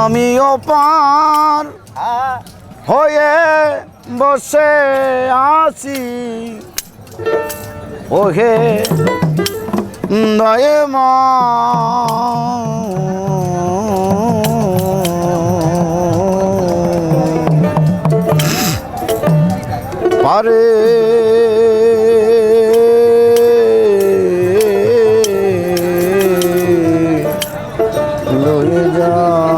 আমিও পার হয়ে বসে আছি। ওহে দয়ে পারে লয়ে যাও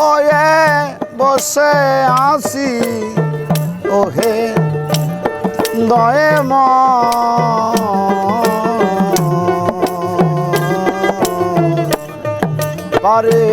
হয়ে বসে আসি ওহে দয়ে পারে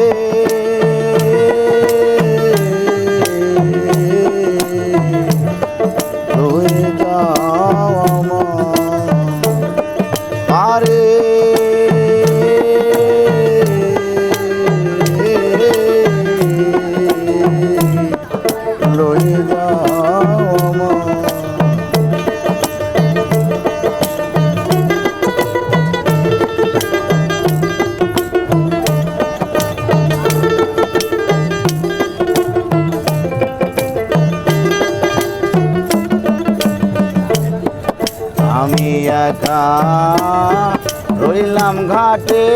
রইলাম ঘাটে।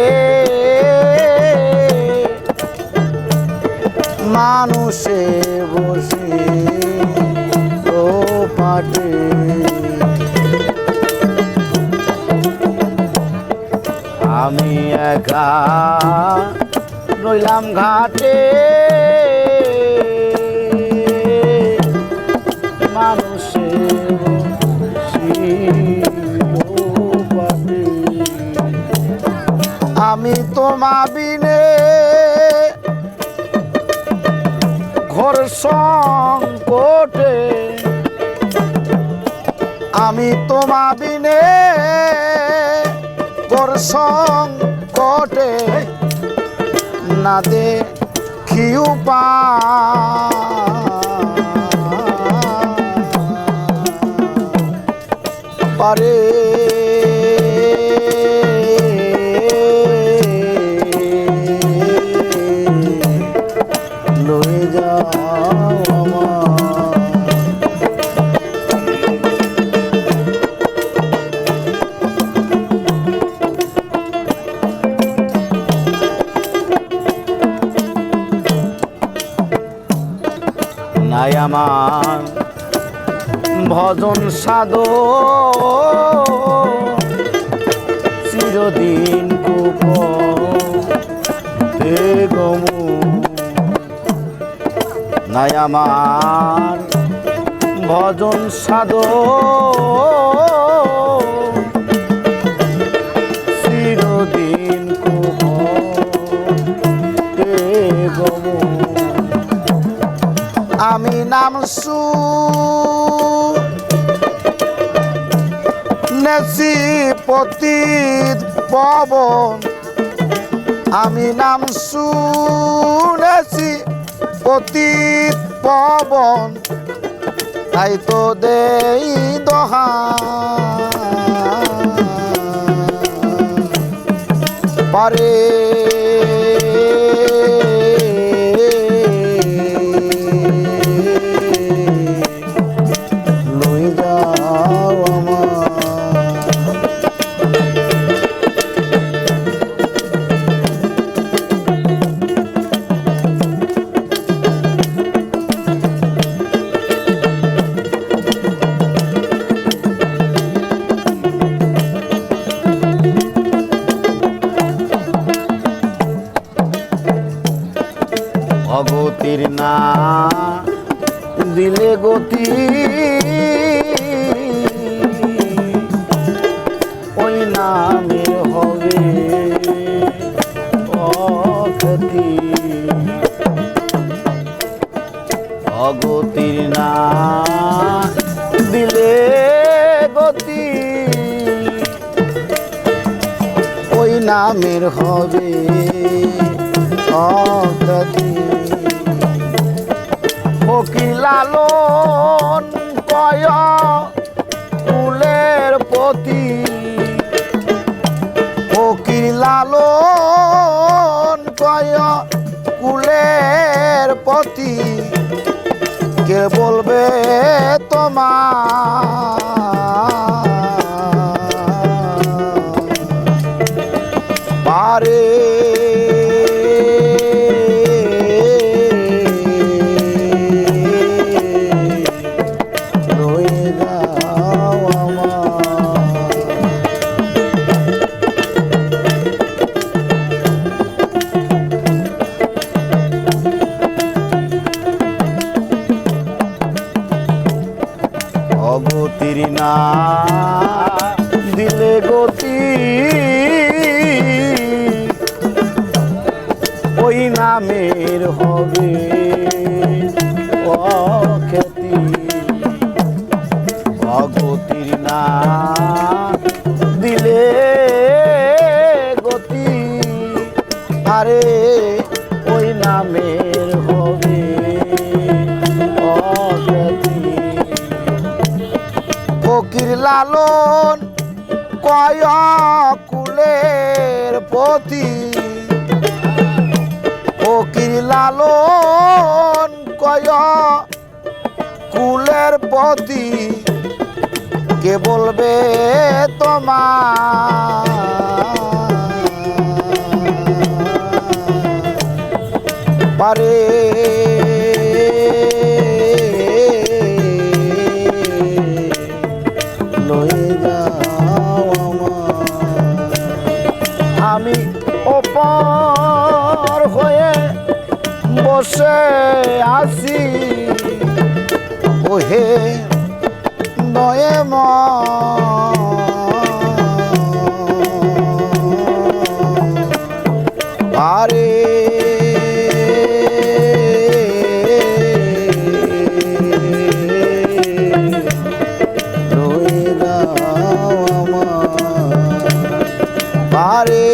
মানুষে বসে ও পাটে আমি একা রইলাম ঘাটে। মানুষে আমি তোমা বিনে ঘর সংকটে। আমি তোমা বিনে ঘর সংকটে। না দে খিউ পা পারে আমার ভজন সাদ চিরদিন কুপ নাই আমার ভজন সাধ। নেছি পতিত পবন আমি নাম শুনেছি পতিত পবন তাই তো দেই দহা। পারে ওই নামের হবে অক্ষতি। অগতির না দিলে গতি। ওই নামের হবে লালন কয় কুলের পতি ফকির লালন কয় কুলের পতি কে বলবে তোমার না। দিলে গতি। ওই নামের হবে অখ্যাতি অগতির না। দিলে গতি। আরে ওই নামের কুলের পতি ফকির লালন কয় কুলের পতি কে বলবে তোমার পারে বসে আসি ওহে দয়ে আরে পারে